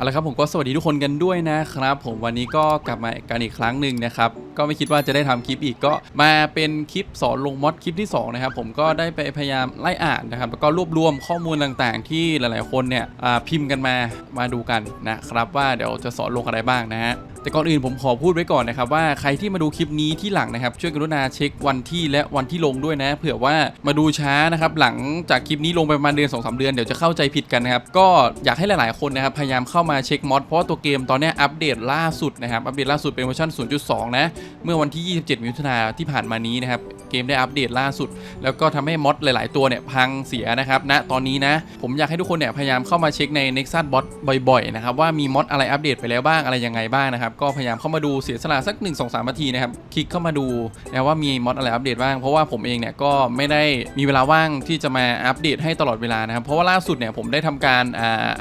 เอาละครับผมก็สวัสดีทุกคนกันด้วยนะครับ ผมวันนี้ก็กลับมากันอีกครั้งหนึ่งนะครับ ก็ไม่คิดว่าจะได้ทำคลิปอีกก็มาเป็นคลิปสอนลงมอดคลิปที่2นะครับผมก็ได้ไปพยายามไล่อ่านนะครับแล้วก็รวบรวมข้อมูลต่างๆ ที่หลายๆคนเนี่ยพิมพ์กันมามาดูกันนะครับ ว่าเดี๋ยวจะสอนลงอะไรบ้างนะฮะแต่ก่อนอื่นผมขอพูดไว้ก่อนนะครับว่าใครที่มาดูคลิปนี้ที่หลังนะครับ ช่วยกรุณาเช็ควันที่และวันที่ลงด้วยนะ เผื่อว่ามาดูช้านะครับหลังจากคลิปนี้ลงไปประมาณเดือน2อสเดือนเดี๋ยวจะเข้าใจผิดกันนะครับก็อยากให้หลายๆคนนะครับพยายามเข้ามาเช็คมอดเพราะว่าตัวเกมตอนนี้อัปเดตล่าสุดนะครับอัปเดตล่าสุดเป็นเวอร์ชัน0.2 นะ เมื่อวันที่ 27 มิถุนาที่ผ่านมานี้นะครับเกมได้อัปเดตล่าสุด แล้วก็ทำให้มอดหลาย ๆ ตัวเนี่ยพังเสียนะครับณตอนนี้นะผมอยากให้ทุกคนเนี่ยพยายามเข้ามาเช็คใน Nexus Bot บ่อย ๆ นะครับว่ามีมอดอะไรอัปเดตไปแล้วบ้างอะไรยังไงบ้างนะครับก็พยายามเข้ามาดูเสียสละสัก 1 2 3นาทีนะครับคลิกเข้ามาดูนะว่ามีมอดอะไรอัปเดตบ้างเพราะว่าผมเองเนี่ยก็ไม่ได้มีเวลาว่างที่จะมาอัปเดตให้ตลอดเวลานะครับเพราะว่าล่าสุดเนี่ยผมได้ทำการ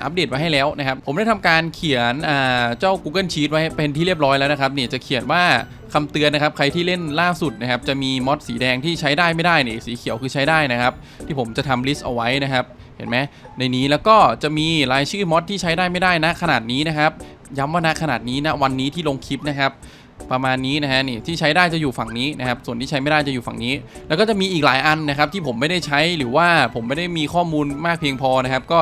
อัปเดตไว้ให้แล้วนะครับผมได้ทำการเขียนเจ้า Google Sheet ไว้เป็นที่เรียบร้อยแล้วนะครับเนี่ยจะเขียนว่าคำเตือนนะครับ ใครที่เล่นล่าสุดนะครับ จะมีมอดสีแดงที่ใช้ได้ไม่ได้นี่สีเขียวคือใช้ได้นะครับ ที่ผมจะทำลิสต์เอาไว้นะครับ เห็นไหมในนี้แล้วก็จะมีรายชื่อมอดที่ใช้ได้ไม่ได้นะขนาดนี้นะครับ ย้ำว่านะขนาดนี้นะวันนี้ที่ลงคลิปนะครับ ประมาณนี้นะฮะนี่ที่ใช้ได้จะอยู่ฝั่งนี้นะครับส่วนที่ใช้ไม่ได้จะอยู่ฝั่งนี้ แล้วก็จะมีอีกหลายอันนะครับที่ผมไม่ได้ใช้หรือว่าผมไม่ได้มีข้อมูลมากเพียงพอนะครับ ก็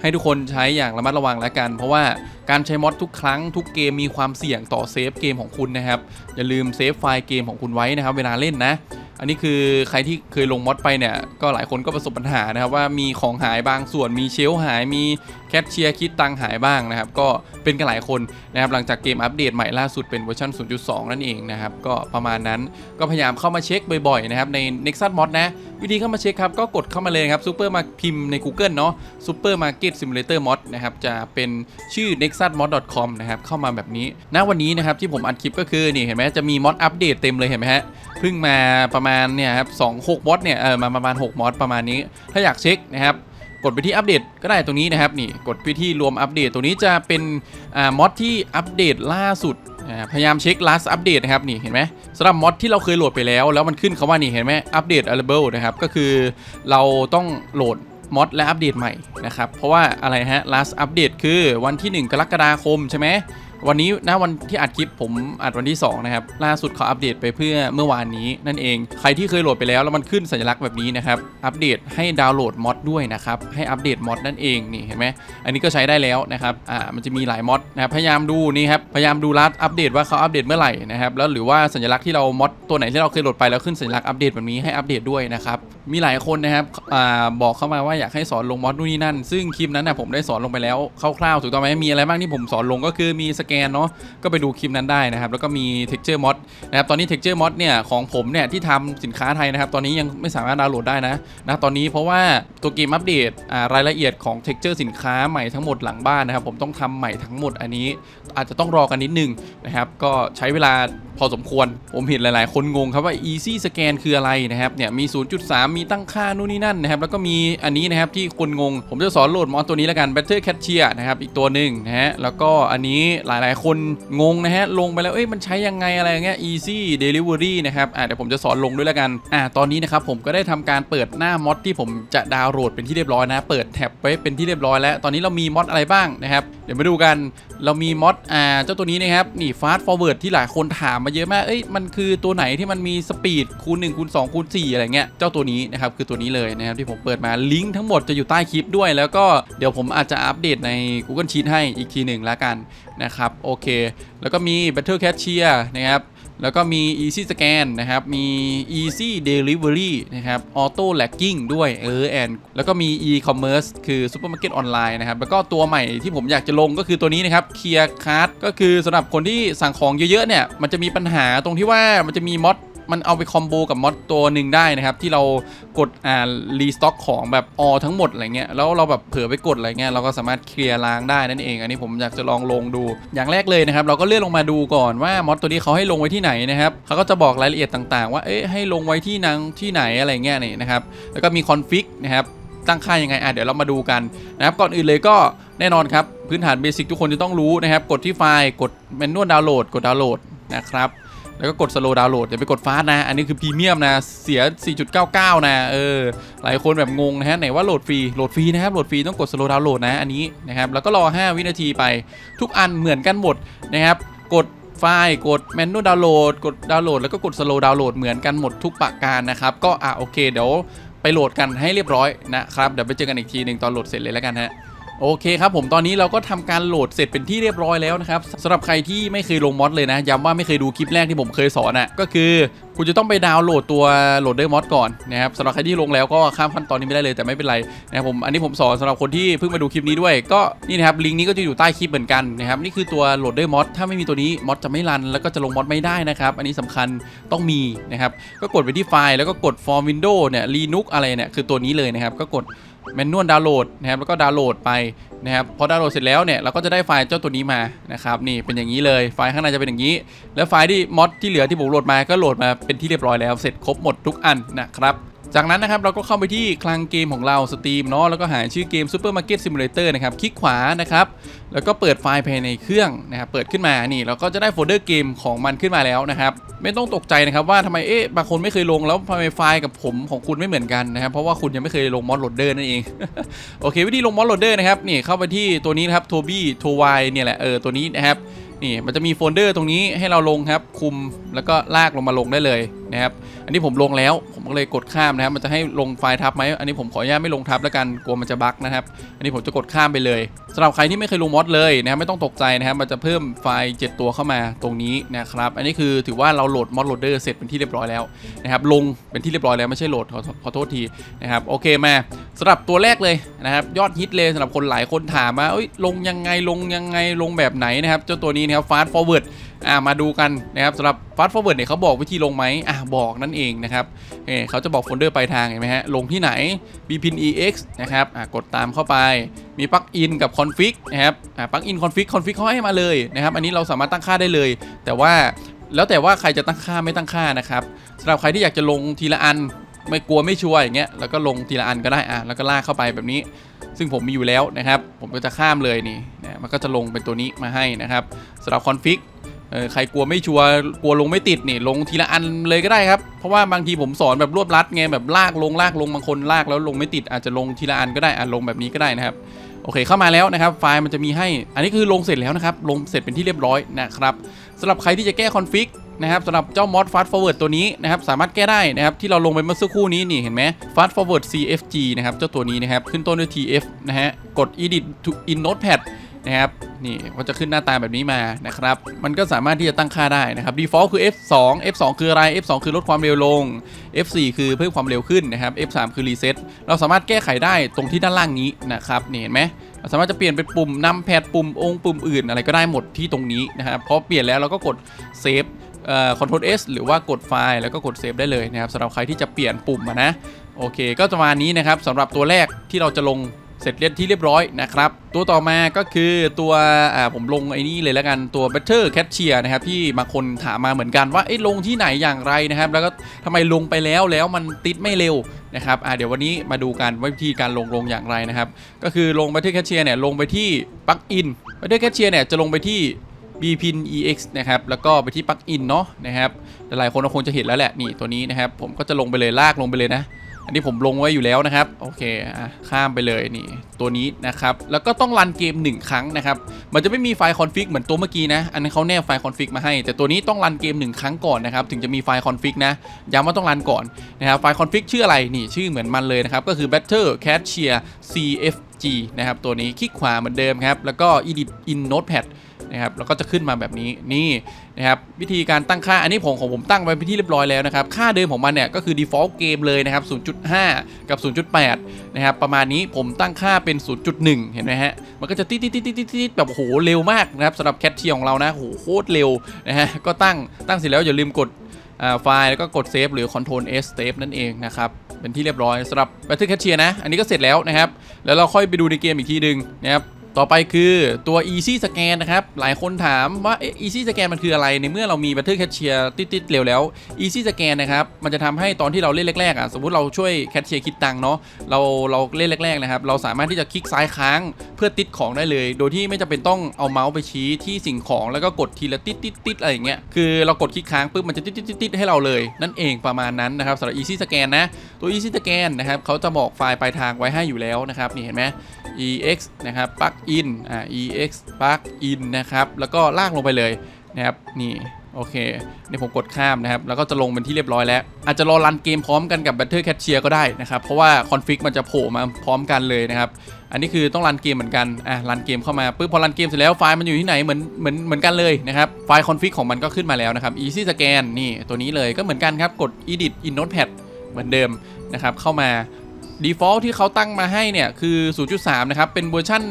ให้ทุกคนใช้อย่างระมัดระวังแล้วกัน เพราะว่าการใช้มอดทุกครั้งทุกเกมมีความเสี่ยงต่อเซฟเกมของคุณนะครับอย่าลืมเซฟไฟล์เกมของคุณไว้นะครับ เวลาเล่นนะ อันนี้คือใครที่เคยลงมอดไปเนี่ยก็หลายคนก็ประสบปัญหานะครับว่ามีของหายบางส่วนมีเชลหายมี แคชเชียร์คิดตังค์หายบ้างนะครับ ก็เป็นกันหลายคนนะครับหลังจากเกมอัปเดตใหม่ล่าสุดเป็นเวอร์ชัน0.2 นั่นเองนะครับก็ประมาณนั้นก็พยายามเข้ามาเช็คบ่อยๆนะครับใน Nexus Mod นะ วิธีเข้ามาเช็คครับก็กดเข้ามาเลยครับซูเปอร์มาพิมพ์ใน Google เนาะ Super Market Simulator Mod นะครับจะเป็นชื่อ nexusmod.com นะครับเข้ามาแบบนี้ณวันนี้นะครับที่ผมอัดคลิปก็คือนี่เห็นไหมจะมีมอดอัปเดตเต็มเลยเห็นไหมฮะเพิ่งมาประมาณเนี่ยครับสองหกมอดเนี่ยเออมาประมาณ6มอดประมาณนี้ ถ้าอยากเช็คนะครับ กดไปที่อัปเดตก็ได้ตรงนี้นะครับนี่กดไปที่รวมอัปเดตตัวนี้จะเป็นมอดที่อัปเดตล่าสุดพยายามเช็ค last update นะครับนี่เห็นไหมสำหรับมอดที่เราเคยโหลดไปแล้ว แล้วมันขึ้นคาว่านี่เห็นไหมอัปเดต available นะครับก็คือเราต้องโหลดมอดและอัปเดตใหม่นะครับเพราะว่าอะไรฮะ last update คือวันที่ 1 กรกฎาคมใช่ไหม วันนี้นะวันที่อัดคลิปผมอัดวันที่ 2 นะครับ ล่าสุดเขาอัปเดตไปเพื่อเมื่อวานนี้นั่นเอง ใครที่เคยโหลดไปแล้วแล้วมันขึ้นสัญลักษณ์แบบนี้นะครับ อัปเดตให้ดาวน์โหลดมอดด้วยนะครับ ให้อัปเดตมอดนั่นเองนี่เห็นไหมอันนี้ก็ใช้ได้แล้วนะครับ อ่า มันจะมีหลายมอดนะครับพยายามดูนี่ครับ พยายามดูรัดอัปเดตว่าเขาอัปเดตเมื่อไหร่นะครับแล้วหรือว่าสัญลักษณ์ที่เรามอดตัวไหนที่เราเคยโหลดไปแล้วขึ้นสัญลักษณ์อัปเดตแบบนี้ให้อัปเดตด้วยนะครับมีหลายคนนะครับอ่าบอกเข้ามาว่าอยากให้สอนลงมอดนู่นนี่นั่น ซึ่งคลิปนั้นนะผมได้สอนลงไปแล้วคร่าวๆถูกต้องไหมมีอะไรบ้างที่ผมสอนลงก็คือมีสแกนเนาะก็ไปดูคลิปนั้นได้นะครับแล้วก็มี texture mod นะครับตอนนี้ texture mod เนี่ยของผมเนี่ยที่ทำสินค้าไทยนะครับตอนนี้ยังไม่สามารถดาวน์โหลดได้นะนะตอนนี้เพราะว่าตัวเกมอัปเดตรายละเอียดของ texture สินค้าใหม่ทั้งหมดหลังบ้านนะครับผมต้องทำใหม่ทั้งหมดอันนี้ อาจจะต้องรอกันนิดนึงนะครับก็ใช้เวลาพอสมควร ผมเห็นหลาย ๆ คนงงครับว่า easy scan คืออะไรนะครับเนี่ยมี 0.3 มีตั้งค่านู่นนี่นั่นนะครับแล้วก็มีอันนี้นะครับที่คนงง ผมจะสอนโหลดมอนตัวนี้แล้วกัน Better Catcher นะครับอีกตัวหนึ่งนะฮะแล้วก็อันนี้หลายๆ คนงงนะฮะ ลงไปแล้ว เอ้ย มันใช้ยังไงอะไรเงี้ย easy delivery นะครับ อ่าเดี๋ยวผมจะสอนลงด้วยแล้วกัน อ่า ตอนนี้นะครับผมก็ได้ทำการเปิดหน้ามอดที่ผมจะดาวน์โหลดเป็นที่เรียบร้อยนะ เปิดแท็บไว้เป็นที่เรียบร้อยแล้ว ตอนนี้เรามีมอดอะไรบ้างนะครับ เดี๋ยวมาดูกัน เรามีมอดอ่า เจ้าตัวนี้นะครับ นี่ fast forward ที่หลายคนถามมาเยอะมาก เอ้ย มันคือตัวไหนที่มันมีสปีดคูณ1คูณ2คูณ4อะไรเงี้ย เจ้าตัวนี้นะครับ คือตัวนี้เลยนะครับที่ผมเปิดมา ลิงก์ทั้งหมดจะอยู่ใต้คลิปด้วย แล้วก็เดี๋ยวผมอาจจะอัปเดตใน Google Sheet ให้อีกทีหนึ่งล้วกัน นะครับโอเค แล้วก็มี Battle Cashier นะครับแล้วก็มี Easy Scan นะครับ มี Easy Delivery นะครับ Auto Lagging ด้วยเออแอนแล้วก็มี E-commerce คือ Supermarket Online นะครับ แล้วก็ตัวใหม่ที่ผมอยากจะลงก็คือตัวนี้นะครับ Clear Card ก็คือสำหรับคนที่สั่งของเยอะๆเนี่ย มันจะมีปัญหาตรงที่ว่ามันจะมีมอด มันเอาไปคอมโบกับมอดตัวหนึ่งได้นะครับ ที่เรากดอ่ารีสต็อกของแบบออทั้งหมดอะไรเงี้ยแล้วเราแบบเผลอไปกดอะไรเงี้ยเราก็สามารถเคลียร์ล้างได้นั่นเอง อันนี้ผมอยากจะลองลงดู อย่างแรกเลยนะครับ เราก็เลื่อนลงมาดูก่อนว่ามอดตัวนี้เขาให้ลงไว้ที่ไหนนะครับเขาก็จะบอกรายละเอียดต่างๆ ว่าเอ๊ะให้ลงไว้ที่นังที่ไหนอะไรเงี้ยนี่นะครับแล้วก็มีคอนฟิกนะครับตั้งค่ายังไงอะเดี๋ยวเรามาดูกันนะครับก่อนอื่นเลยก็แน่นอนครับพื้นฐานเบสิกทุกคนจะต้องรู้นะครับ กดที่ไฟล์กดเมนูดาวน์โหลดกดดาวน์โหลดนะครับ แล้วก็กด slow download อย่าไปกด fast นะ อันนี้คือพรีเมียมนะ เสีย 4.99 นะเออหลายคนแบบงงนะฮะไหนว่าโหลดฟรีโหลดฟรีนะครับโหลดฟรีต้องกด slow download นะอันนี้นะครับแล้วก็รอ 5 วินาทีไปทุกอันเหมือนกันหมดนะครับกดไฟล์กด manual download กดดาวน์โหลดแล้วก็กด slow download เหมือนกันหมดทุกประการนะครับก็อะโอเคเดี๋ยวไปโหลดกันให้เรียบร้อยนะครับเดี๋ยวไปเจอกันอีกทีหนึ่งตอนโหลดเสร็จเลยแล้วกันฮะ โอเคครับผมตอนนี้เราก็ทำการโหลดเสร็จเป็นที่เรียบร้อยแล้วนะครับสำหรับใครที่ไม่เคยลงมอดเลยนะย้ำว่าไม่เคยดูคลิปแรกที่ผมเคยสอนอะ่ะก็คือคุณจะต้องไปดาวน์โหลดตัวโหลดเดอร์มอดก่อนนะครับสำหรับใครที่ลงแล้วก็ข้ามขั้นตอนนี้ไม่ได้เลยแต่ไม่เป็นไรนะครับผมอันนี้ผมสอนสำหรับคนที่เพิ่งมาดูคลิปนี้ด้วยก็นี่นะครับลิงก์นี้ก็จะอยู่ใต้คลิปเหมือนกันนะครับนี่คือตัวโหลดเดอร์มอดถ้าไม่มีตัวนี้มอดจะไม่รันแล้วก็จะลงมอดไม่ได้นะครับอันนี้สำคัญต้องมีนะครับก็กดไปที่ไฟล์แล้วก็กด form window เนี่ย linux อะไรเนี่ยคือตัวนี้เลยนะครับก็กด แมนนวลดาวน์โหลดนะครับแล้วก็ดาวน์โหลดไปนะครับพอดาวน์โหลดเสร็จแล้วเนี่ยเราก็จะได้ไฟล์เจ้าตัวนี้มานะครับนี่เป็นอย่างนี้เลยไฟล์ข้างในจะเป็นอย่างนี้ แล้วไฟล์ที่มอดที่เหลือที่ผมโหลดมาก็โหลดมาเป็นที่เรียบร้อยแล้วเสร็จครบหมดทุกอันนะครับ จากนั้นนะครับเราก็เข้าไปที่คลังเกมของเราสตรีมเนาะแล้วก็หาชื่อเกม Supermarket Simulator นะครับคลิกขวานะครับแล้วก็เปิดไฟล์ภายในเครื่องนะครับเปิดขึ้นมานี่เราก็จะได้โฟลเดอร์เกมของมันขึ้นมาแล้วนะครับไม่ต้องตกใจนะครับว่าทำไมเอ๊ะบางคนไม่เคยลงแล้วทำไมไฟล์กับผมของคุณไม่เหมือนกันนะครับเพราะว่าคุณยังไม่เคยลงมอดโหลดเดอร์นั่นเองโอเค วิธีลงมอดโหลดเดอร์นะครับนี่เข้าไปที่ตัวนี้นะครับ Toby t o y เนี่ยแหละเออตัวนี้นะครับ นี่มันจะมีโฟลเดอร์ตรงนี้ให้เราลงครับคุมแล้วก็ลากลงมาลงได้เลยนะครับอันนี้ผมลงแล้วผมก็เลยกดข้ามนะครับ มันจะให้ลงไฟล์ทับไหมอันนี้ผมขออนุญาตไม่ลงทับแล้วกันกลัวมันจะบั๊กนะครับ อันนี้ผมจะกดข้ามไปเลยสำหรับใครที่ไม่เคยลงมอดเลยนะครับไม่ต้องตกใจนะครับ มันจะเพิ่มไฟล์ 7 ตัวเข้ามาตรงนี้นะครับ อันนี้คือถือว่าเราโหลดมอดโหลดเดอร์เสร็จเป็นที่เรียบร้อยแล้วนะครับลงเป็นที่เรียบร้อยแล้วไม่ใช่โหลดขอขอโทษทีนะครับโอเคมาสำหรับตัวแรกเลยนะครับยอดฮิตเลยสำหรับคนหลายคนถามว่าเอ้ยลงยังไงลงยังไงลงแบบไหนนะครับเจ้าตัวนี้นะครับ fast forward อ่ามาดูกันนะครับสำหรับ fast forward เนี่ยเขาบอกวิธีลงไหมอะบอกนั่นเองนะครับเเขาจะบอกโฟลเดอร์ปลายทางเห็นไหมฮะลงที่ไหน bpin ex นะครับอะกดตามเข้าไปมีปลั๊กอินกับ config นะครับอะปลั๊กอิน config config เขาให้มาเลยนะครับอันนี้เราสามารถตั้งค่าได้เลย แต่ว่าแล้วแต่ว่าใครจะตั้งค่าไม่ตั้งค่านะครับสำหรับใครที่อยากจะลงทีละอันไม่กลัวไม่ชัวร์อย่างเงี้ยแล้วก็ลงทีละอันก็ได้อะแล้วก็ลากเข้าไปแบบนี้ ซึ่งผมมีอยู่แล้วนะครับ ผมก็จะข้ามเลยนี่นะมันก็จะลงเป็นตัวนี้มาให้นะครับสำหรับคอนฟิกใครกลัวไม่ชัวร์กลัวลงไม่ติดนี่ลงทีละอันเลยก็ได้ครับ เพราะว่าบางทีผมสอนแบบรวบรัดไงแบบลากลงลากลงบางคนลากแล้วลงไม่ติดอาจจะลงทีละอันก็ได้อะลงแบบนี้ก็ได้นะครับโอเคเข้ามาแล้วนะครับ ไฟล์มันจะมีให้ อันนี้คือลงเสร็จแล้วนะครับ ลงเสร็จเป็นที่เรียบร้อยนะครับสำหรับใครที่จะแก้คอนฟิก นะครับสำหรับเจ้า mod fast forward ตัวนี้นะครับสามารถแก้ได้นะครับที่เราลงไปเมื่อสักครู่นี้นี่เห็นไหม fast forward cfg นะครับเจ้าตัวนี้นะครับขึ้นต้นด้วย tf นะฮะกด edit to in notepad นะครับนี่ก็จะขึ้นหน้าตาแบบนี้มานะครับ มันก็สามารถที่จะตั้งค่าได้นะครับ default คือ f2 f2 คืออะไร f2 คือลดความเร็วลง f4 คือเพิ่มความเร็วขึ้นนะครับ f3 คือ reset เราสามารถแก้ไขได้ตรงที่ด้านล่างนี้นะครับนี่เห็นไหมเราสามารถจะเปลี่ยนเป็นปุ่มนำแพดปุ่มองค์ปุ่มอื่นอะไรก็ได้หมดที่ตรงนี้นะครับพอเปลี่ยนแล้วเราก็กดเซฟ เอ่อ Ctrl S หรือว่ากดไฟล์แล้วก็กดเซฟได้เลยนะครับสำหรับใครที่จะเปลี่ยนปุ่มะนะโอเค ก็จะมานี้นะครับสำหรับตัวแรกที่เราจะลงเสร็จเรียบที่เรียบร้อยนะครับ ตัวต่อมาก็คือตัวผมลงไอ้นี่เลยแล้วกันตัว Better Cashier นะครับที่บางคนถามมาเหมือนกันว่าเอ้ลงที่ไหนอย่างไรนะครับ แล้วก็ทำไมลงไปแล้วแล้วมันติดไม่เร็วนะครับเดี๋ยววันนี้มาดูกันวิธีการลงลงอย่างไรนะครับ ก็คือลง Better Cashier เนี่ยลงไปที่ปลั๊กอิน Better Cashier เนี่ยจะลงไปที่ bpin ex นะครับแล้วก็ไปที่ปลั๊กอินเนาะนะครับหลายๆคนคงจะเห็นแล้วแหละนี่ตัวนี้นะครับผมก็จะลงไปเลยลากลงไปเลยนะอันนี้ผมลงไว้อยู่แล้วนะครับโอเคข้ามไปเลยนี่ตัวนี้นะครับแล้วก็ต้องรันเกม 1 ครั้งนะครับมันจะไม่มีไฟล์คอนฟิกเหมือนตัวเมื่อกี้นะอันนี้นเขาแนบไฟล์คอนฟิกมาให้ แต่ตัวนี้ต้องรันเกม 1 ครั้งก่อนนะครับถึงจะมีไฟล์คอนฟิกนะย้ำว่าต้องรันก่อนนะครับไฟล์คอนฟิกชื่ออะไรนี่ชื่อเหมือนมันเลยนะครับก็คือ Better Cashier CFG นะครับตัวนี้คลิกขวาเหมือนเดิมครับแล้วก็ Edit in Notepad นะครับแล้วก็จะขึ้นมาแบบนี้นี่นะครับวิธีการตั้งค่าอันนี้ผมของผมตั้งไว้เป็นที่เรียบร้อยแล้วนะครับค่าเดิมของมันเนี่ยก็คือ default เกมเลยนะครับ 0.5 กับ 0.8 นะครับประมาณนี้ผมตั้งค่าเป็น 0.1 เห็นไหมฮะมันก็จะติดติดติดติดติดแบบโหเร็วมากนะครับสำหรับแคทเทียของเรานะโหโคตรเร็วนะฮะก็ตั้งตั้งเสร็จแล้วอย่าลืมกดอ่าไฟล์แล้วก็กดเซฟหรือ Ctrl S save นั่นเองนะครับเป็นที่เรียบร้อยสำหรับ Battle Cashier นะ อันนี้ก็เสร็จแล้วนะครับ แล้วเราค่อยไปดูในเกมอีกทีหนึ่งนะครับ ต่อไปคือตัว easy scan นะครับ หลายคนถามว่า easy scan มันคืออะไร ในเมื่อเรามี battle cashier ติดๆเร็วแล้ว easy scan นะครับ มันจะทำให้ตอนที่เราเล่นแรกๆอะ สมมติเราช่วยแคชเชียร์คิดตังค์เนาะ เราเราเล่นแรกๆนะครับ เราสามารถที่จะคลิกซ้ายค้างเพื่อติดของได้เลย โดยที่ไม่จำเป็นต้องเอาเมาส์ไปชี้ที่สิ่งของแล้วก็กดทีละติดติดอะไรอย่างเงี้ย คือเรากดคลิกค้างปุ๊บมันจะติดติดติดติดให้เราเลย นั่นเองประมาณนั้นนะครับสำหรับ easy scan นะ ตัว easy scan นะครับเขาจะบอกไฟล์ปลายทางไว้ให้อยู่แล้วนะครับนี่เห็นไหม ex นะครับ plug in อ่า ex plug in นะครับ แล้วก็ลากลงไปเลยนะครับนี่โอเคนี่ผมกดข้ามนะครับ แล้วก็จะลงเป็นที่เรียบร้อยแล้ว อาจจะรอรันเกมพร้อมกันกับ Battle Cashier ก็ได้นะครับ เพราะว่าคอนฟิกมันจะโผล่มาพร้อมกันเลยนะครับ อันนี้คือต้องรันเกมเหมือนกัน อะรันเกมเข้ามาปุ๊บพอรันเกมเสร็จแล้วไฟล์มันอยู่ที่ไหนเหมือนเหมือนเหมือนกันเลยนะครับ ไฟล์คอนฟิกของมันก็ขึ้นมาแล้วนะครับ easy scan นี่ตัวนี้เลยก็เหมือนกันครับกด edit in notepad เหมือนเดิมนะครับเข้ามา default ที่เขาตั้งมาให้เนี่ยคือ 0.3 นะครับ เป็นเวอร์ชั่น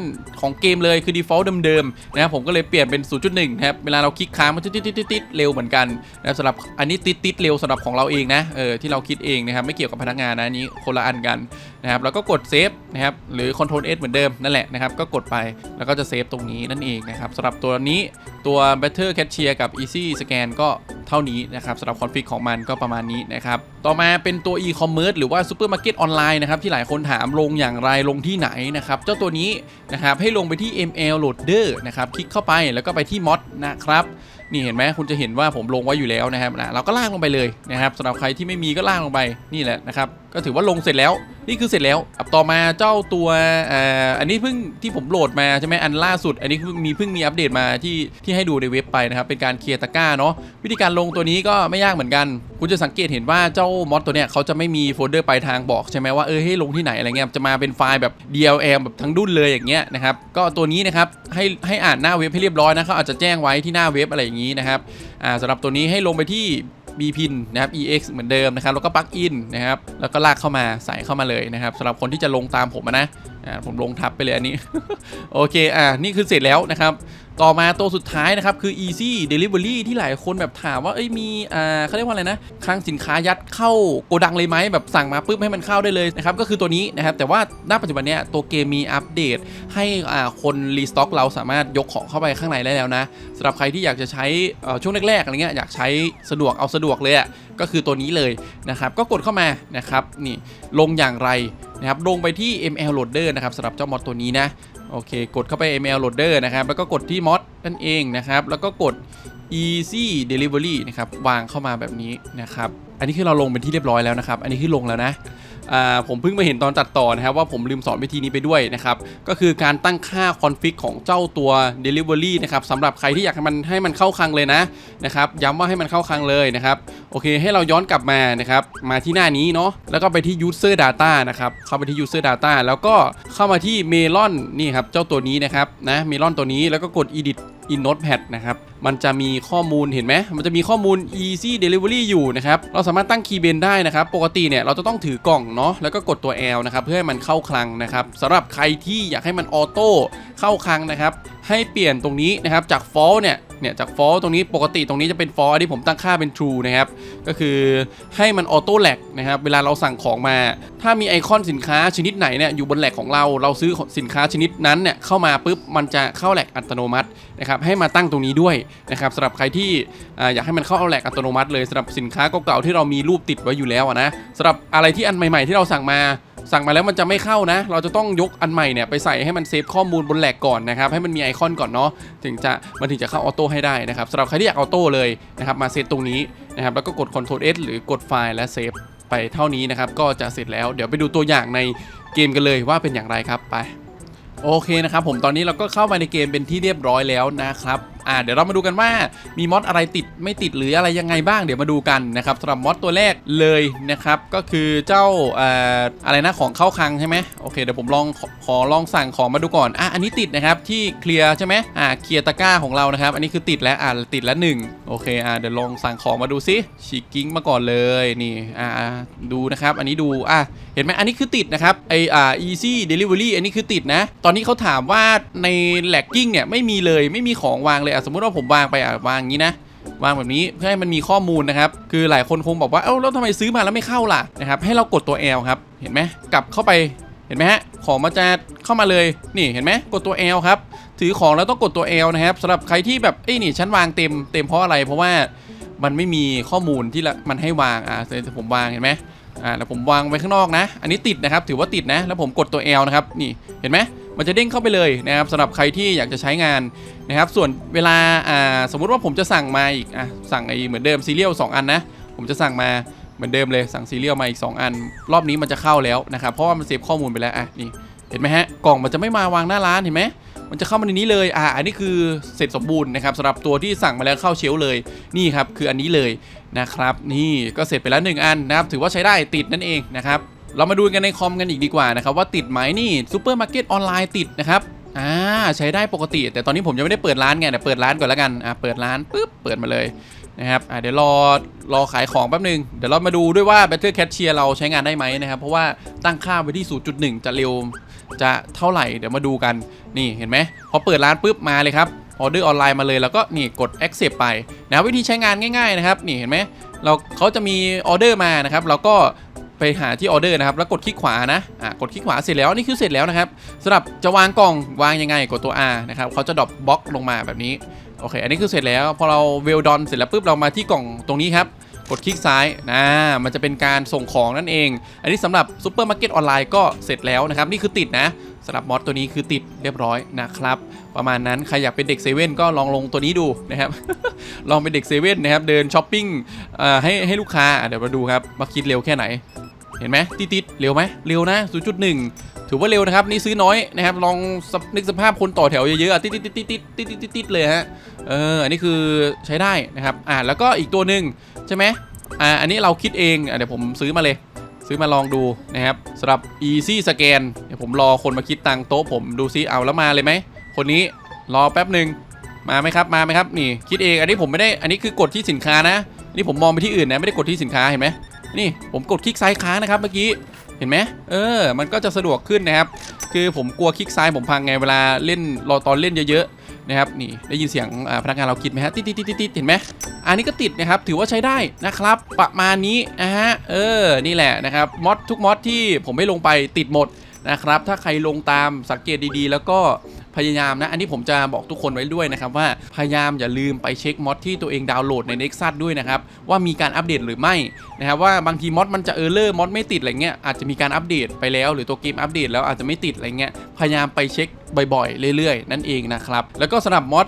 ของเกมเลยคือ default เดิมๆนะครับผมก็เลยเปลี่ยนเป็น 0.1 นะครับ เวลาเราคลิกค้างมันจะติดติดติดๆเร็วเหมือนกันนะครับสำหรับอันนี้ติดติดเร็วสำหรับของเราเองนะเออที่เราคิดเองนะครับ ไม่เกี่ยวกับพนักงานนะนนี้คนละอันกันนะครับแล้วก็กดเซฟนะครับหรือ Ctrl S เหมือนเดิมนั่นแหละนะครับก็กดไปแล้วก็จะเซฟตรงนี้นั่นเองนะครับสำหรับตัวนี้ตัว Better Cashier กับ Easy Scan ก็ เท่านี้นะครับสำหรับคอนฟิกของมันก็ประมาณนี้นะครับต่อมาเป็นตัว e-commerce หรือว่าซูเปอร์มาร์เก็ตออนไลน์นะครับที่หลายคนถามลงอย่างไรลงที่ไหนนะครับเจ้าตัวนี้นะครับให้ลงไปที่ ML Loader นะครับคลิกเข้าไปแล้วก็ไปที่ mod นะครับ นี่เห็นไหมคุณจะเห็นว่าผมลงไว้อยู่แล้วนะครับนะเราก็ลากลงไปเลยนะครับสำหรับใครที่ไม่มีก็ลากลงไปนี่แหละนะครับก็ถือว่าลงเสร็จแล้วนี่คือเสร็จแล้วอับต่อมาเจ้าตัวเอ่ออันนี้เพิ่งที่ผมโหลดมาใช่ไหมอันล่าสุด อันนี้เพิ่งมีเพิ่งมีอัปเดตมาที่ที่ให้ดูในเว็บไปนะครับเป็นการเคลียร์ตะกร้าเนาะวิธีการลงตัวนี้ก็ไม่ยากเหมือนกัน คุณจะสังเกตเห็นว่าเจ้ามอดตัวเนี้ยเขาจะไม่มีโฟลเดอร์ปลายทางบอกใช่ไหมว่าเออให้ลงที่ไหนอะไรเงี้ยจะมาเป็นไฟล์แบบ DLM แบบทั้งดุนเลยอย่างเงี้ยนะครับก็ตัวนี้นะครับให้ให้อ่านหน้าเว็บให้เรียบร้อยนะเขาอาจจะแจ้งไว้ที่หน้าเว็บอะไรอย่างนี้นะครับอ่าสำหรับตัวนี้ให้ลงไปที่ b p i n นะครับ ex เหมือนเดิมนะครับ แล้วก็ปลั๊กอินนะครับ แล้วก็ลากเข้ามาใส่เข้ามาเลยนะครับสำหรับคนที่จะลงตามผมนะ อ่า ผมลงทับไปเลยอันนี้ โอเค อ่า นี่คือเสร็จแล้วนะครับ ต่อมาตัวสุดท้ายนะครับ คือ easy delivery ที่หลายคนแบบถามว่าเอ้ยมีอ่าเขาเรียกว่าอะไรนะคลังสินค้ายัดเข้าโกดังเลยไหมแบบสั่งมาปุ๊บให้มันเข้าได้เลยนะครับก็คือตัวนี้นะครับแต่ว่าณปัจจุบันเนี้ยตัวเกมมีอัปเดต ให้อ่าคนรีสต็อกเราสามารถยกของเข้าไปข้างในได้แล้วนะสำหรับใครที่อยากจะใช้ช่วงแรกๆอะไรเงี้ยอยากใช้สะดวกเอาสะดวกเลยอะก็คือตัวนี้เลยนะครับก็กดเข้ามานะครับนี่ลงอย่างไรนะครับลงไปที่ ML Loader นะครับสำหรับเจ้ามอดตัวนี้นะ โอเค กดเข้าไป ML Loader นะครับ แล้วก็กดที่ mod นั่นเองนะครับ แล้วก็กด easy delivery นะครับ วางเข้ามาแบบนี้นะครับ อันนี้คือเราลงเป็นที่เรียบร้อยแล้วนะครับ อันนี้คือลงแล้วนะ ผมเพิ่งมาเห็นตอนตัดต่อนะครับว่าผมลืมสอนวิธีนี้ไปด้วยนะครับก็คือการตั้งค่าคอนฟิกของเจ้าตัว Delivery นะครับสำหรับใครที่อยากให้มันให้มันเข้าคลังเลยนะนะครับย้ำว่าให้มันเข้าคลังเลยนะครับโอเค ให้เราย้อนกลับมานะครับมาที่หน้านี้เนาะแล้วก็ไปที่ user data นะครับเข้าไปที่ user data แล้วก็เข้ามาที่ melon นี่ครับเจ้าตัวนี้นะครับนะ melon ตัวนี้แล้วก็กด edit in notepad นะครับ มันจะมีข้อมูลเห็นไหม มันจะมีข้อมูล easy delivery อยู่นะครับ เราสามารถตั้งคีย์เบนได้นะครับ ปกติเนี่ยเราจะต้องถือกล่องเนาะ แล้วก็กดตัว L นะครับ เพื่อให้มันเข้าคลังนะครับสำหรับใครที่อยากให้มันออโต้เข้าคลังนะครับ ให้เปลี่ยนตรงนี้นะครับจาก false เนี่ยเนี่ยจาก false ตรงนี้ปกติตรงนี้จะเป็น false อันนี้ผมตั้งค่าเป็น true นะครับก็คือให้มันออโต้แลกนะครับเวลาเราสั่งของมา ถ้ามีไอคอนสินค้าชนิดไหนเนี่ยอยู่บนแลกของเราเราซื้อสินค้าชนิดนั้นเนี่ยเข้ามาปุ๊บมันจะเข้าแลกอัตโนมัตินะครับให้มาตั้งตรงนี้ด้วยนะครับสำหรับใครที่ออยากให้มันเข้าเอาแลกอัตโนมัติเลยสำหรับสินค้าเก่าๆที่เรามีรูปติดไว้อยู่แล้วนะสำหรับอะไรที่อันใหม่ๆที่เราสั่งมา สั่งมาแล้วมันจะไม่เข้านะ เราจะต้องยกอันใหม่เนี่ยไปใส่ให้มันเซฟข้อมูลบนแหลกก่อนนะครับให้มันมีไอคอนก่อนเนาะถึงจะมันถึงจะเข้าออโต้ให้ได้นะครับสำหรับใครที่อยากออโต้เลยนะครับมาเซตตรงนี้นะครับแล้วก็กด Ctrl S หรือกดไฟล์และเซฟไปเท่านี้นะครับก็จะเสร็จแล้วเดี๋ยวไปดูตัวอย่างในเกมกันเลยว่าเป็นอย่างไรครับไปโอเคนะครับผมตอนนี้เราก็เข้ามาในเกมเป็นที่เรียบร้อยแล้วนะครับอ่าเดี๋ยวเรามาดูกันว่ามีมอดอะไรติดไม่ติดหรืออะไรยังไงบ้างเดี๋ยวมาดูกันนะครับสำหรับมอดตัวแรกเลยนะครับก็คือเจ้าเอ่ออะไรนะของเข้าคังใช่ไหมโอเคเดี๋ยวผมลองขอขอลองสั่งของมาดูก่อนอะอันนี้ติดนะครับที่เคลียร์ใช่ไหมอ่าเคลียร์ตะกร้าของเรานะครับ อันนี้คือติดแล้วอ่าติดแล้วหนึ่งโอเคอ่าเดี๋ยวลองสั่งของมาดูซิฉีกกิ้งมาก่อนเลยนี่อ่าดูนะครับ อันนี้ดูอะเห็นไหมอันนี้คือติดนะครับไออ่า easy delivery อันนี้คือติดนะ ตอนนี้เขาถามว่าใน lagging เนี่ยไม่มีเลยไม่มีของวางเลยอะสมมติว่าผมวางไปอะวางอย่างนี้นะวางแบบนี้เพื่อให้มันมีข้อมูลนะครับ คือหลายคนคงบอกว่าเอ้าแล้วทำไมซื้อมาแล้วไม่เข้าล่ะนะครับให้เรากดตัว L ครับเห็นไหมกลับเข้าไปเห็นไหมฮะของมันจะเข้ามาเลยนี่เห็นไหมกดตัว L ครับถือของแล้วต้องกดตัว L นะครับสำหรับใครที่แบบเอ้ยนี่ฉันวางเต็มเต็มเพราะอะไร เพราะว่ามันไม่มีข้อมูลที่ละมันให้วางอ่าเดี๋ยวผมวางเห็นไหมอ่าแล้วผมวางไว้ข้างนอกนะ อันนี้ติดนะครับ ถือว่าติดนะ แล้วผมกดตัว L นะครับนี่เห็นไหม มันจะเด้งเข้าไปเลยนะครับสำหรับใครที่อยากจะใช้งานนะครับ ส่วนเวลาอ่าสมมุติว่าผมจะสั่งมาอีกอะสั่งไอ้เหมือนเดิมซีเรียล2อันนะ ผมจะสั่งมาเหมือนเดิมเลยสั่งซีเรียลมาอีก 2 อัน รอบนี้มันจะเข้าแล้วนะครับเพราะว่ามันเซฟข้อมูลไปแล้วอะนี่เห็นไหมฮะกล่องมันจะไม่มาวางหน้าร้านเห็นไหมมันจะเข้ามาในนี้เลยอะอันนี้คือเสร็จสมบูรณ์นะครับสำหรับตัวที่สั่งมาแล้วเข้าเชลเลยนี่ครับคืออันนี้เลยนะครับ นี่ก็เสร็จไปแล้ว 1 อันนะครับถือว่าใช้ได้ติดนั่นเองนะครับ เรามาดูกันในคอมกันอีกดีกว่านะครับว่าติดไหมนี่ซูเปอร์มาร์เก็ตออนไลน์ติดนะครับอ่าใช้ได้ปกติ แต่ตอนนี้ผมยังไม่ได้เปิดร้านไงเดี๋ยวเปิดร้านก่อนแล้วกันอ่าเปิดร้านปุ๊บเปิดมาเลยนะครับอ่าเดี๋ยวรอรอขายของแป๊บนึง เดี๋ยวเรามาดูด้วยว่า Battle Cashier เราใช้งานได้ไหมนะครับเพราะว่าตั้งค่าไว้ที่ 0.1 จะเร็วจะเท่าไหร่เดี๋ยวมาดูกันนี่เห็นไหมพอเปิดร้านปุ๊บมาเลยครับออเดอร์ออนไลน์มาเลยแล้วก็นี่กด accept ไปนะวิธีใช้งานง่ายๆนะครับนี่เห็นไหมเราเขาจะมีออเดอร์มานะครับเราก็ ไปหาที่ออเดอร์นะครับ แล้วกดคลิกขวานะอะกดคลิกขวาเสร็จแล้วนี่คือเสร็จแล้วนะครับสำหรับจะวางกล่องวางยังไงกดตัว R นะครับเขาจะดรอปบล็อกลงมาแบบนี้โอเค อันนี้คือเสร็จแล้วพอเราเวลดอนเสร็จแล้วปุ๊บเรามาที่กล่องตรงนี้ครับกดคลิกซ้ายนะมันจะเป็นการส่งของนั่นเอง อันนี้สำหรับซูเปอร์มาร์เก็ตออนไลน์ก็เสร็จแล้วนะครับ นี่คือติดนะสำหรับมอดตัวนี้คือติดเรียบร้อยนะครับ ประมาณนั้น ใครอยากเป็นเด็กเซเว่นก็ลองลงตัวนี้ดูนะครับ ลองเป็นเด็กเซเว่นนะครับ เดินช้อปปิ้งอ่อให้ให้ลูกค้าเดี๋ยวมาดูครับว่าคิดเร็วแค่ไหน เห็นไหมติดติดเร็วไหมเร็วนะ 0.1 ถือว่าเร็วนะครับ นี่ซื้อน้อยนะครับ ลองนึกสภาพคนต่อแถวเยอะๆติดติดติดติดติดติดติดติดเลยฮะ เออ อันนี้คือใช้ได้นะครับ อ่า แล้วก็อีกตัวหนึ่งใช่ไหมอ่า อันนี้เราคิดเองเดี๋ยวผมซื้อมาเลย ซื้อมาลองดูนะครับสำหรับ easy scan เดี๋ยวผมรอคนมาคิดตังโต๊ะผมดูซิเอาแล้วมาเลยไหม คนนี้รอแป๊บหนึ่งมาไหมครับ มาไหมครับ นี่คิดเอง อันนี้ผมไม่ได้ อันนี้คือกดที่สินค้านะ นี่ผมมองไปที่อื่นนะ ไม่ได้กดที่สินค้า เห็นไหม นี่ผมกดคลิกซ้ายค้างนะครับเมื่อกี้เห็นไหมเออ มันก็จะสะดวกขึ้นนะครับ คือผมกลัวคลิกซ้ายผมพังไงเวลาเล่นรอตอนเล่นเยอะๆนะครับนี่ได้ยินเสียงพนักงานเราคิดไหมฮะติดติดติดติดเห็นไหมอันนี้ก็ติดนะครับ ถือว่าใช้ได้นะครับ ประมาณนี้นะฮะเออนี่แหละนะครับมอดทุกมอดที่ผมไม่ลงไปติดหมดนะครับถ้าใครลงตามสังเกตดีๆ แล้วก็ พยายามนะ อันนี้ผมจะบอกทุกคนไว้ด้วยนะครับว่าพยายามอย่าลืมไปเช็คมอดที่ตัวเองดาวน์โหลดใน Nexus ด้วยนะครับว่ามีการอัปเดตหรือไม่นะครับว่าบางทีมอดมันจะเออร์เลอร์มอดไม่ติดอะไรเงี้ยอาจจะมีการอัปเดตไปแล้ว หรือตัวเกมอัปเดตแล้วอาจจะไม่ติดอะไรเงี้ยพยายามไปเช็คบ่อยๆ เรื่อยๆ นั่นเองนะครับ แล้วก็สำหรับมอด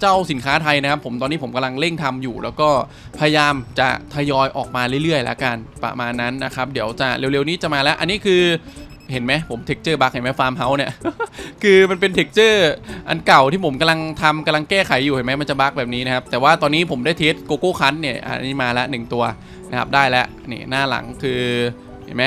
เจ้าสินค้าไทยนะครับ ผมตอนนี้ผมกำลังเร่งทำอยู่ แล้วก็พยายามจะทยอยออกมาเรื่อยๆ แล้วกันประมาณนั้นนะครับ เดี๋ยวจะเร็วๆ นี้จะมาแล้ว อันนี้คือ เห็นไหมผมเท็กเจอร์บักเห็นไหมฟาร์มเฮาส์เนี่ย คือมันเป็นเท็กเจอร์อันเก่าที่ผมกำลังทำกำลังแก้ไขอยู่เห็นไหมมันจะบักแบบนี้นะครับ แต่ว่าตอนนี้ผมได้เทสโกโก้คันเนี่ยอันนี้มาแล้วหนึ่งตัวนะครับได้แล้วนี่หน้าหลังคือเห็นไหม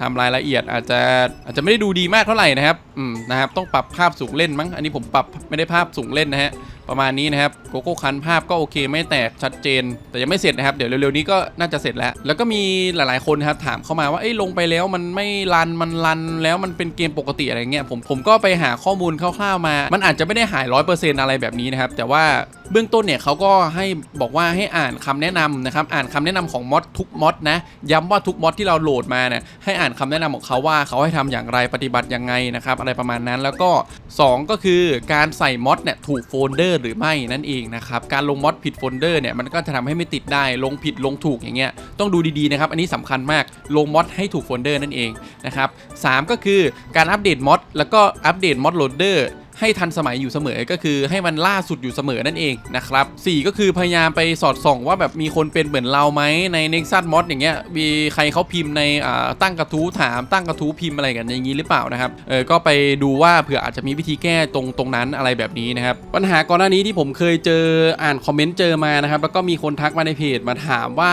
ทำรายละเอียดอาจจะอาจจะไม่ได้ดูดีมากเท่าไหร่นะครับอืมนะครับต้องปรับภาพสูงเล่นมั้งอันนี้ผมปรับไม่ได้ภาพสูงเล่นนะฮะ ประมาณนี้นะครับโกโก้คันภาพก็โอเคไม่แตกชัดเจน แต่ยังไม่เสร็จนะครับ เดี๋ยวเร็วๆนี้ก็น่าจะเสร็จแล้ว แล้วก็มีหลายๆคนนะครับถามเข้ามาว่าเอ้ยลงไปแล้วมันไม่รันมันรันแล้วมันเป็นเกมปกติอะไรเงี้ยผมผมก็ไปหาข้อมูลคร่าวๆมา มันอาจจะไม่ได้หายร้อยเปอร์เซ็นต์อะไรแบบนี้นะครับ แต่ว่าเบื้องต้นเนี่ยเขาก็ให้บอกว่าให้อ่านคำแนะนำนะครับอ่านคำแนะนำของมอดทุกมอดนะย้ำว่าทุกมอดที่เราโหลดมาเนี่ยให้อ่านคำแนะนำของเขาว่าเขาให้ทำอย่างไรปฏิบัติยังไงนะครับอะไรประมาณนั้นแล้วก็ 2 ก็คือการใส่มอดเนี่ยถูกโฟลเดอร์หรือไม่นั่นเองนะครับการลงมอดผิดโฟลเดอร์เนี่ยมันก็จะทำให้ไม่ติดได้ลงผิดลงถูกอย่างเงี้ยต้องดูดีๆนะครับอันนี้สำคัญมากลงมอดให้ถูกโฟลเดอร์นั่นเองนะครับสามก็คือการอัปเดตมอดแล้วก็อัปเดตมอดโหลดเดอร์ ให้ทันสมัยอยู่เสมอก็คือให้มันล่าสุดอยู่เสมอนั่นเองนะครับสี่ก็คือพยายามไปสอดส่องว่าแบบมีคนเป็นเหมือนเราไหมใน Nexus Mod อย่างเงี้ยมีใครเขาพิมพ์ในอ่าตั้งกระทู้ถามตั้งกระทู้พิมพ์อะไรกันอย่างนี้หรือเปล่านะครับเออก็ไปดูว่าเผื่ออาจจะมีวิธีแก้ตรงตรงนั้นอะไรแบบนี้นะครับปัญหาก่อนหน้านี้ที่ผมเคยเจออ่านคอมเมนต์เจอมานะครับแล้วก็มีคนทักมาในเพจมาถามว่า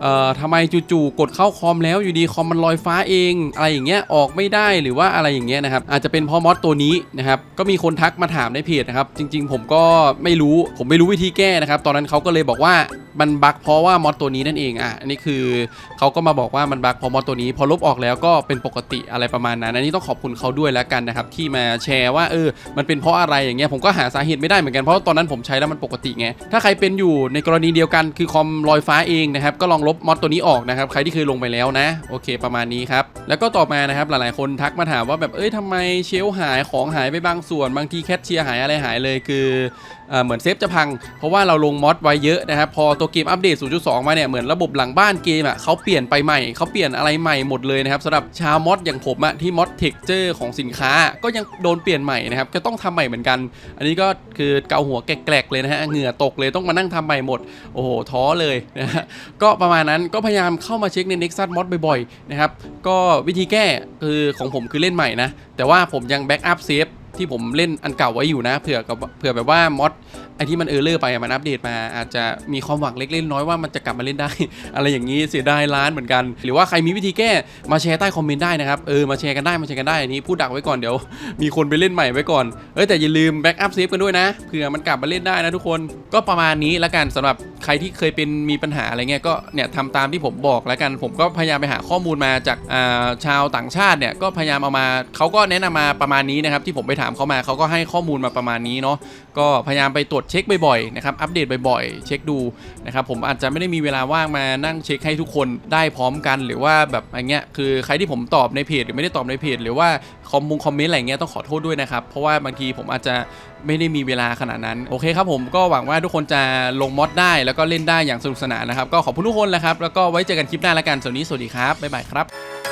เอ่อทำไมจู่ๆกดเข้าคอมแล้วอยู่ดีคอมมันลอยฟ้าเอง อะไรอย่างเงี้ยออกไม่ได้หรือว่าอะไรอย่างเงี้ยนะครับอาจจะเป็นเพราะมอดตัวนี้นะครับก็มีคนนทักมาถามในเพจนะครับ จริง ๆ ผมก็ไม่รู้ผมไม่รู้วิธีแก้นะครับ ตอนนั้นเขาก็เลยบอกว่ามันบั๊กเพราะว่ามอดตัวนี้นั่นเองอะอันนี้คือเขาก็มาบอกว่ามันบั๊กเพราะมอดตัวนี้ พอลบออกแล้วก็เป็นปกติอะไรประมาณนั้นอันนี้ต้องขอบคุณเขาด้วยแล้วกันนะครับ ที่มาแชร์ว่าเออมันเป็นเพราะอะไรอย่างเงี้ยผมก็หาสาเหตุไม่ได้เหมือนกันเพราะตอนนั้นผมใช้แล้วมันปกติไงถ้าใครเป็นอยู่ในกรณีเดียวกันคือคอมลอยฟ้าเองนะครับก็ลองลบมอดตัวนี้ออกนะครับใครที่เคยลงไปแล้วนะ โอเค ประมาณนี้ครับแล้วก็ต่อมานะครับหลายๆคนทักมาถามว่าแบบเอ้ยทำไมเชลหายของหายไปบางส่วนบางทีแคชเชียร์หายอะไรหายเลยคือเอ่อเหมือนเซฟจะพัง เพราะว่าเราลงมอดไว้เยอะนะครับ พอตัวเกมอัปเดต 0.2 มาเนี่ย เหมือนระบบหลังบ้านเกมอะเขาเปลี่ยนไปใหม่เขาเปลี่ยนอะไรใหม่หมดเลยนะครับสำหรับชาวมอดอย่างผมอะที่มอดเท็กเจอร์ของสินค้าก็ยังโดนเปลี่ยนใหม่นะครับจะต้องทำใหม่เหมือนกัน อันนี้ก็คือเกาหัวแกลกๆเลยนะฮะเหงื่อตกเลยต้องมานั่งทำใหม่หมด โอ้โหท้อเลยนะฮะก็ประมาณนั้นก็พยายามเข้ามาเช็คใน Nexus Mod บ่อยๆนะครับก็วิธีแก้คือของผมคือเล่นใหม่นะแต่ว่าผมยังแบ็กอัพเซฟ ที่ผมเล่นอันเก่าไว้อยู่นะเผื่อกับเผื่อแบบว่ามอดไอที่มันเออร์เลอร์ไปมันอัปเดตมา อาจจะมีความหวังเล็กๆน้อยว่ามันจะกลับมาเล่นได้ อะไรอย่างนี้เสียดายล้านเหมือนกัน หรือว่าใครมีวิธีแก้มาแชร์ใต้คอมเมนต์ได้นะครับเออมาแชร์กันได้มาแชร์กันได้อันนี้พูดดักไว้ก่อนเดี๋ยว มีคนไปเล่นใหม่ไว้ก่อนเอ้ยแต่อย่าลืมแบ็กอัพเซฟกันด้วยนะเผื่อมันกลับมาเล่นได้นะทุกคนก็ประมาณนี้แล้วกันสำหรับใครที่เคยเป็นมีปัญหาอะไรเงี้ยก็เนี่ยทำตามที่ผมบอกแล้วกันผมก็พยายามไปหาข้อมูลมาจากอ่าชาวต่างชาติเนี่ยก็พยายามเอามาเขาก็แนะนำมาประมาณนี้นะครับที่ผมไปถามเขามาเขาก็ให้ข้อมูลมาประมาณนี้เนาะก็พยายามไปตรวจเช็คบ่อยๆนะครับอัปเดตบ่อยๆ เช็คดูนะครับผมอาจจะไม่ได้มีเวลาว่างมานั่งเช็คให้ทุกคนได้พร้อมกันหรือว่าแบบอะไรเงี้ยคือใครที่ผมตอบในเพจหรือไม่ได้ตอบในเพจ หรือว่าคอมมงคอมเมนต์อะไรเงี้ยต้องขอโทษด้วยนะครับเพราะว่าบางทีผมอาจจะไม่ได้มีเวลาขนาดนั้นโอเคครับผมก็หวังว่าทุกคนจะลงมอดได้แล้วก็เล่นได้อย่างสนุกสนานนะครับก็ขอบคุณทุกคนแหละครับแล้วก็ไว้เจอกันคลิปหน้าแล้วกันสวัสดีสวัสดีครับบ๊ายบายครับ